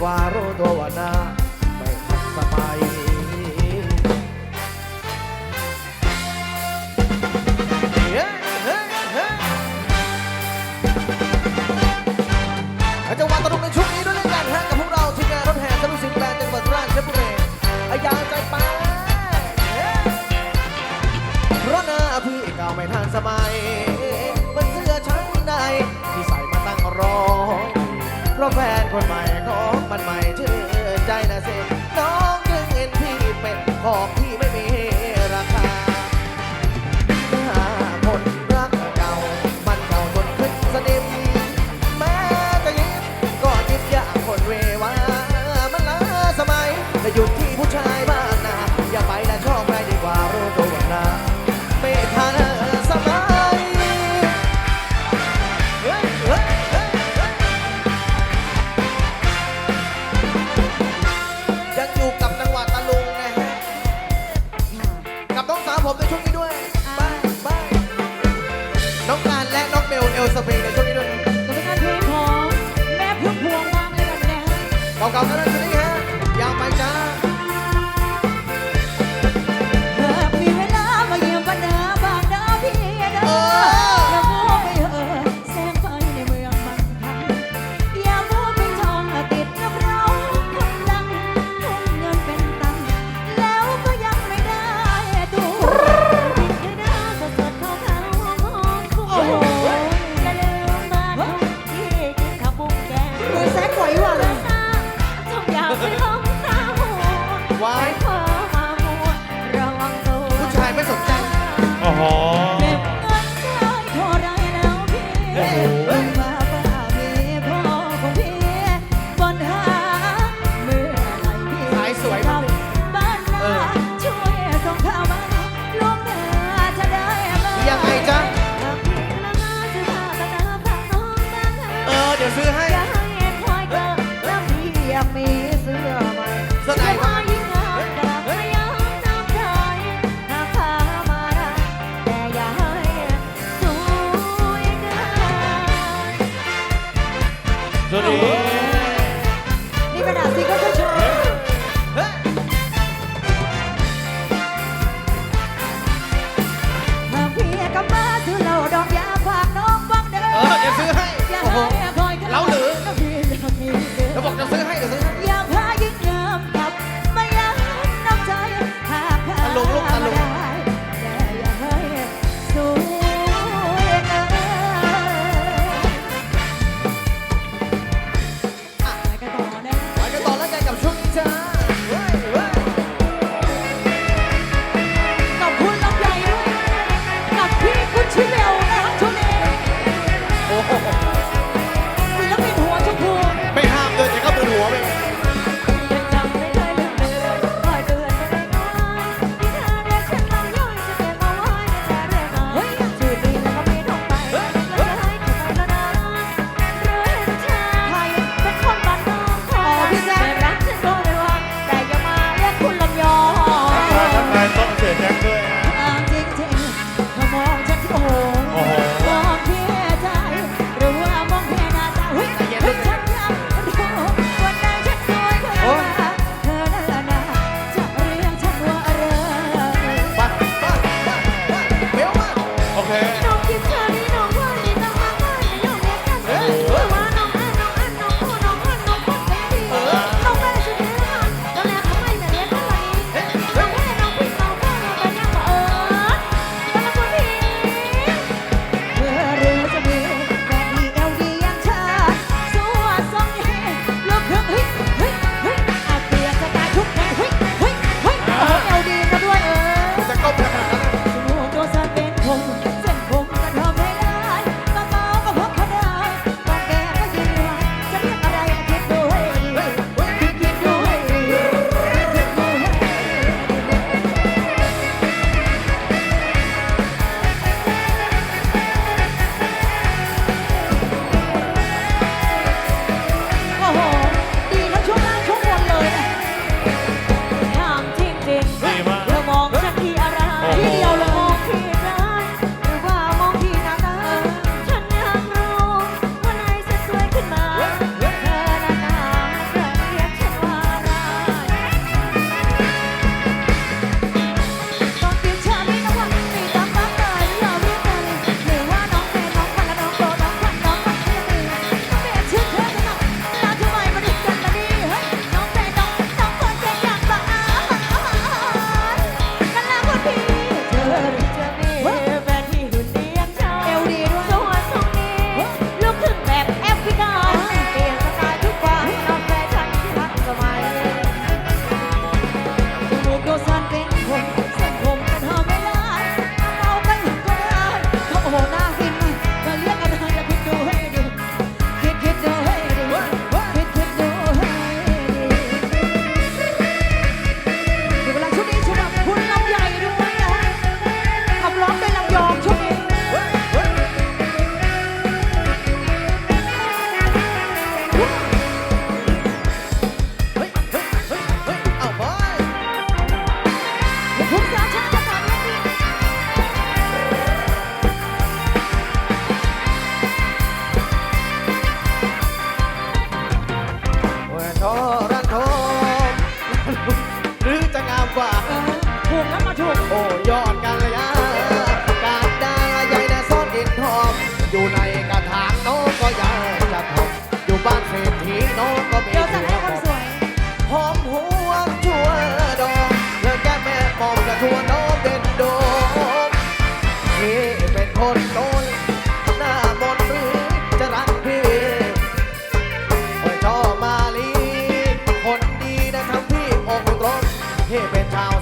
กว่ารู้ตัวนาไม่ทันสมัยจังหวะตรงในช่วงนี้ด้วยกันฮะกับพวกเราทีมงานรถแห่สนุสินแปลจังหวัดราชบุรีอายาใจไป้าเพราะหน้าพี่เก่าไม่ทันสมัย ราะแฟนคนใหม่ของมันใหม่ชื่อใจนะเซน้องจึงเอ็นพี่เป็นของพี่ไม่มี me.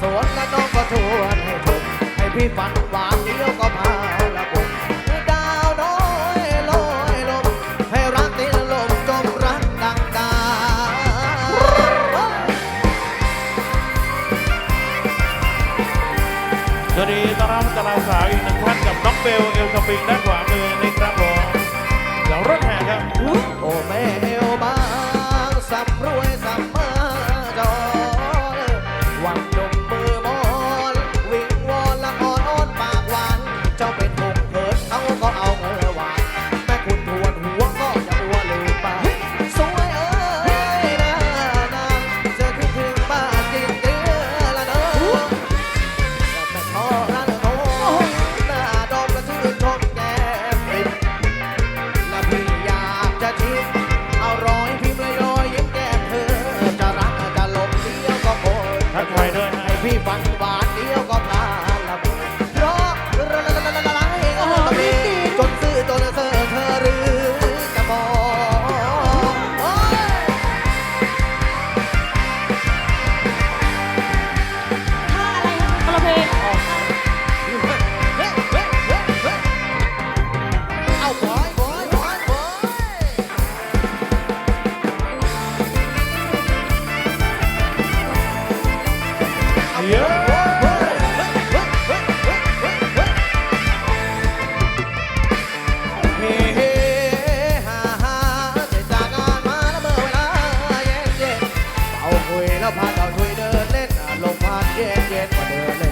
สวนและน้องก็ทวนให้ผมให้พี่ฝันหวานเดียวก็พาละผมดาวน้อยลอยลมให้รักติลมจมรักดังดาสวัสดีตารางตารางสาวอีกหนึ่งท่นกับน้องเบลเอลสปริงด้านขวามือนะครับผมเดี๋ยวรถแห่ครับโอ้แม่ Berlin.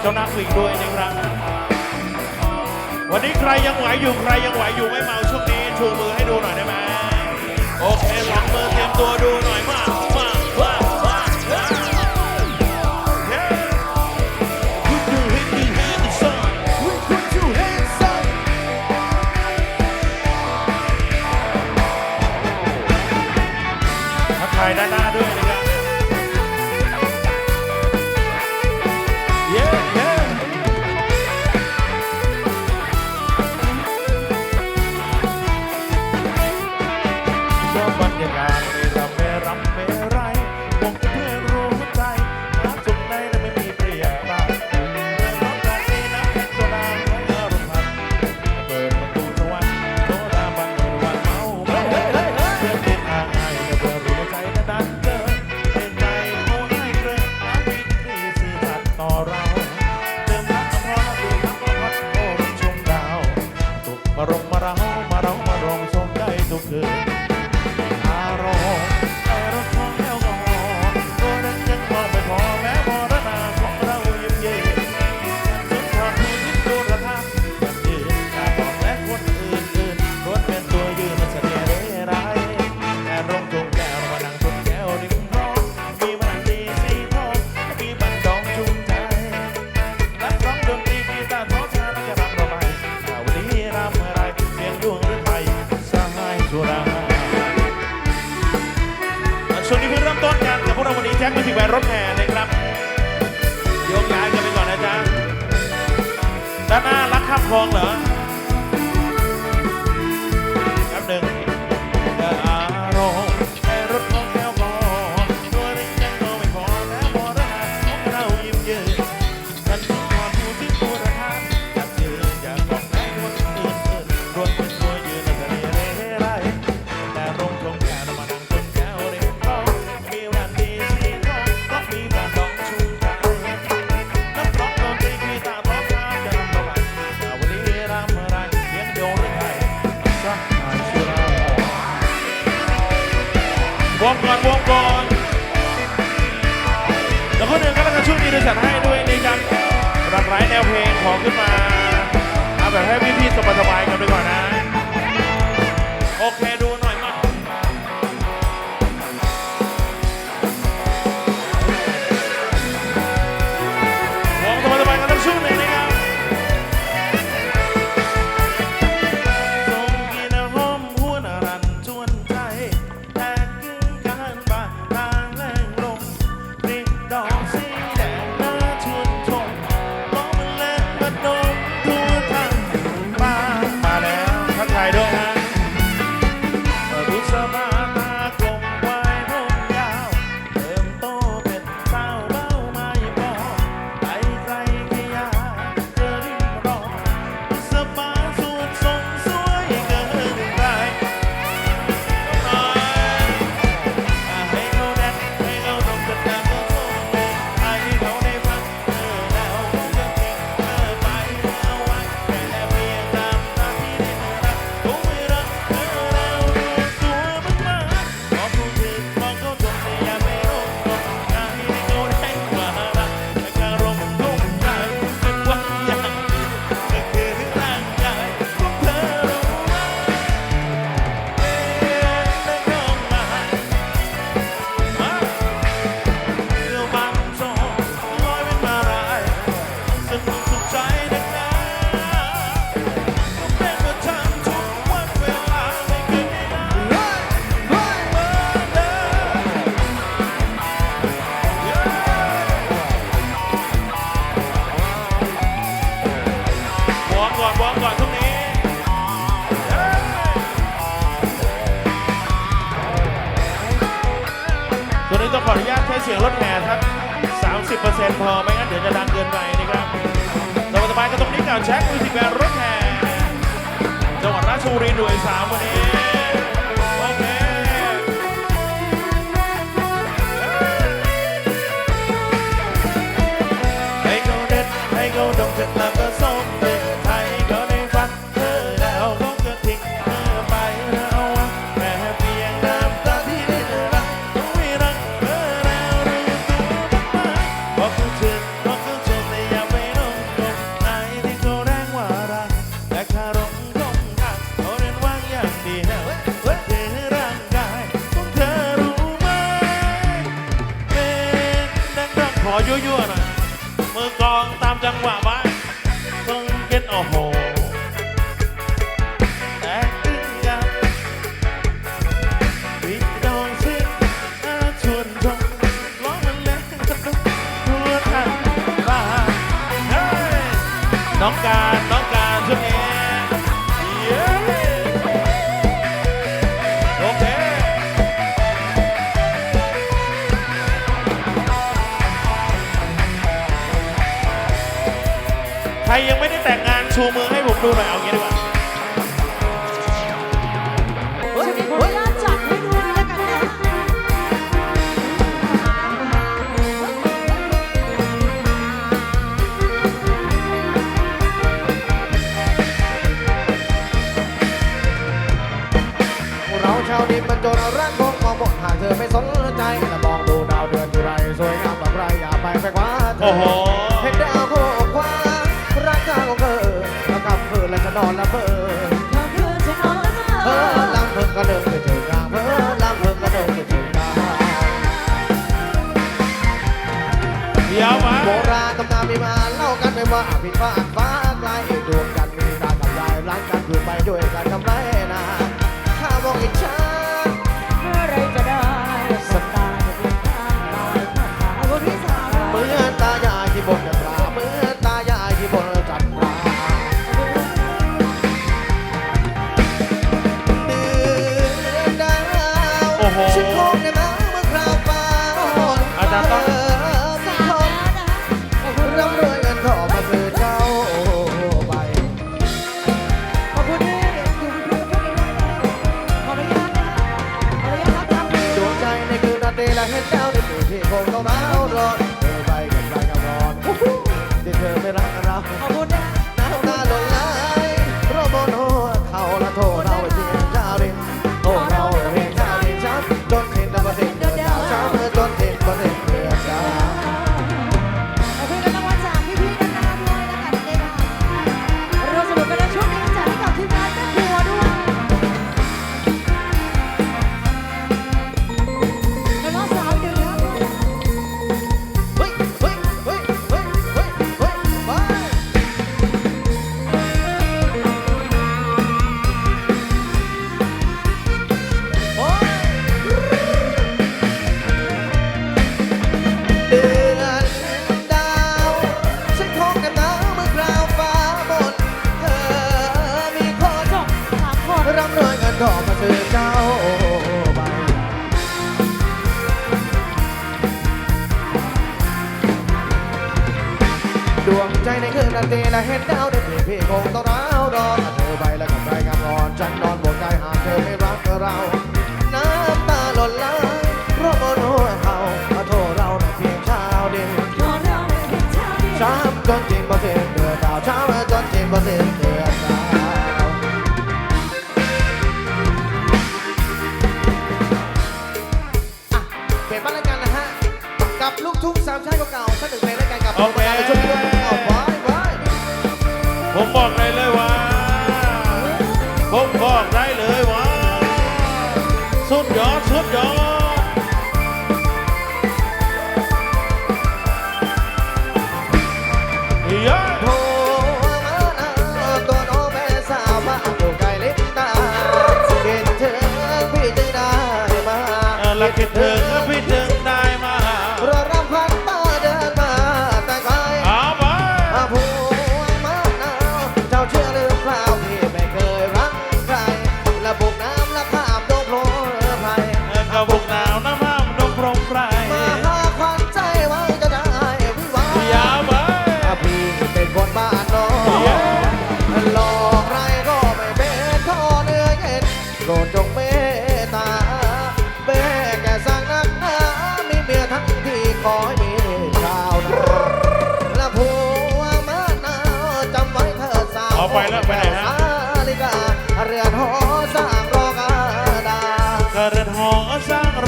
เจ้านักวิ่งด้วยนะครับ วันนี้ใครยังไหวอยู่ใครยังไหวอยู่ไม่เมาช่วงนี้ชูมือให้ดูหน่อยได้ไหมโอเคลองมือเตรียมตัวดู ยังไม่ได้แต่งงานชูมือให้ผมดูหน่อยเอางี้ดีกว่าเวลาจัดให้ดูแลกันนะเราชาวดินมันจนร่างพงมองบทหากเธอไม่สนใจและมองดูดาวเดือนอยู่ไรสวยงามแบบไรอย่าไปไปคว้าเธอ ว่าผิดว่าฟ้าไกลดวงกันมีตากับยายรักกันอยู่ไปด้วยกันทำไม around. turn up it down.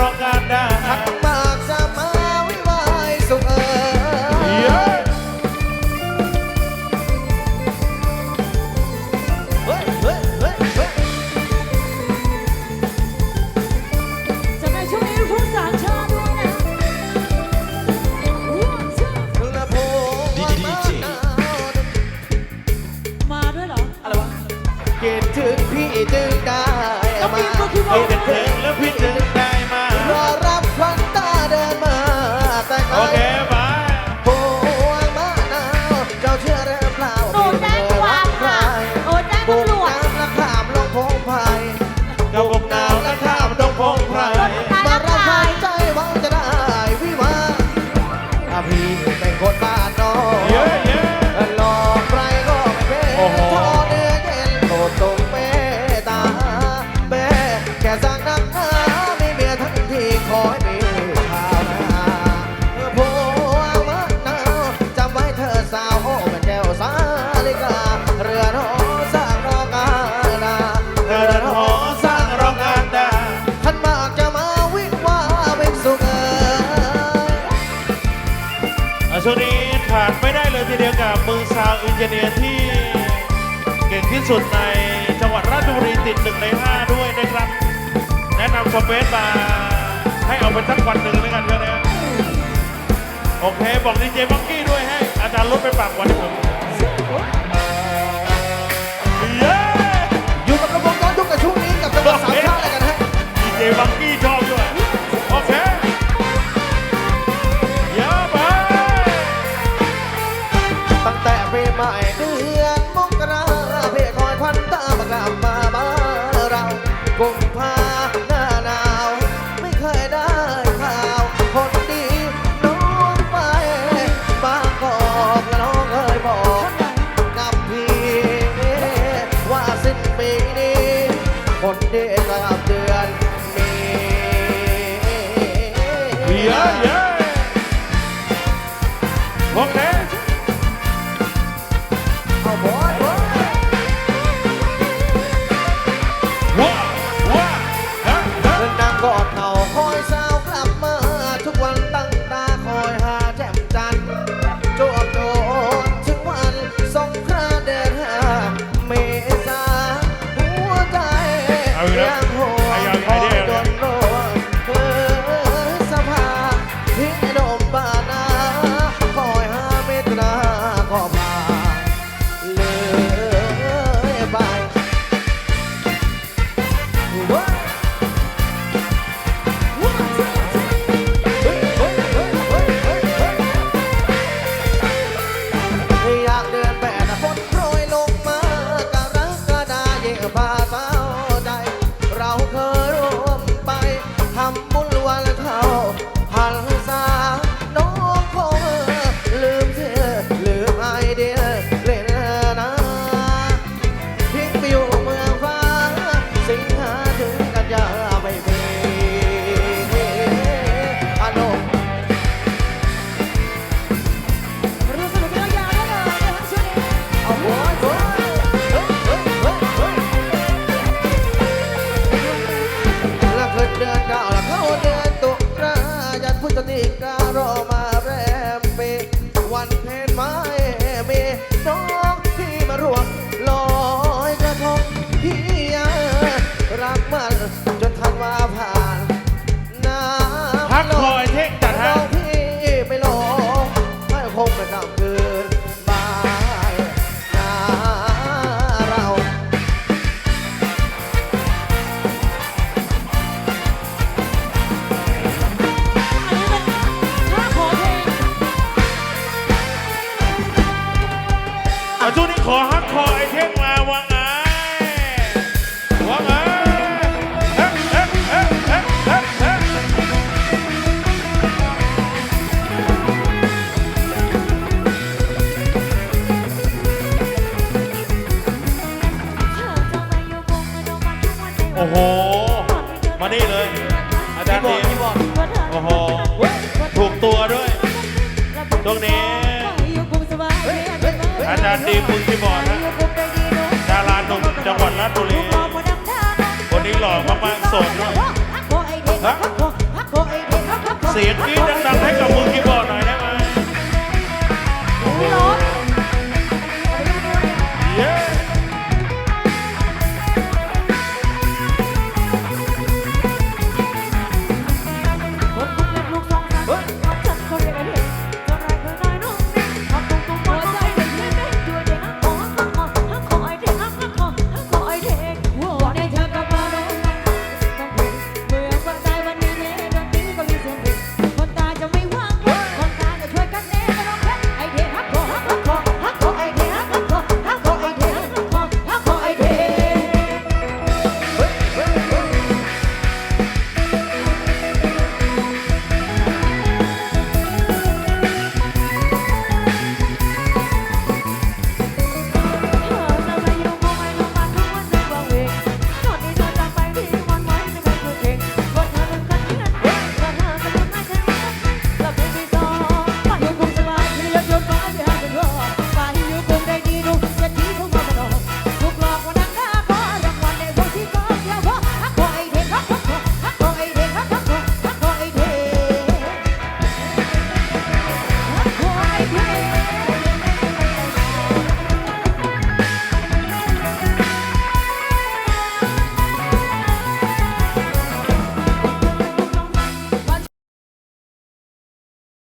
ราะงานได้ขัดปากสามาวิวายสุขเอ๋ยเงทุกสามชาติดนะดีดีดีจมาด้วยเหรออะไรวะ เกณฑ์ถึงพี่จึงได้เอมา เออเด็ดงแล้วพี่จึง ทีเดียวกับมือซาวอินเจเนียร์ที่เก่งที่สุดในจังหวัดราชบุรีติดหนึ่งในห้าด้วยนะครับ แนะนำสเปซมาให้เอาไปทักวันหนึ่งแล้วกันเพื่อนนะโอเค บอกดีเจบังกี้ด้วยให้อาจารย์ลดไปปากวันให้ผมอยู่กับกระบวนการทุกกับช่วงนี้กับจังหวัดสามชาติอะไรกันฮะดีเจบังกี้ชอบ con อาจารย์ดีมมือคีย์บอร์ดนะดาราหนุ่มจังหวัดราชบุรีคนนี้หล่อมากๆสดด้วยเสียงที่ดดังๆให้กับมือคีย์บอร์ดหน่อยได้ไหมโอ้โห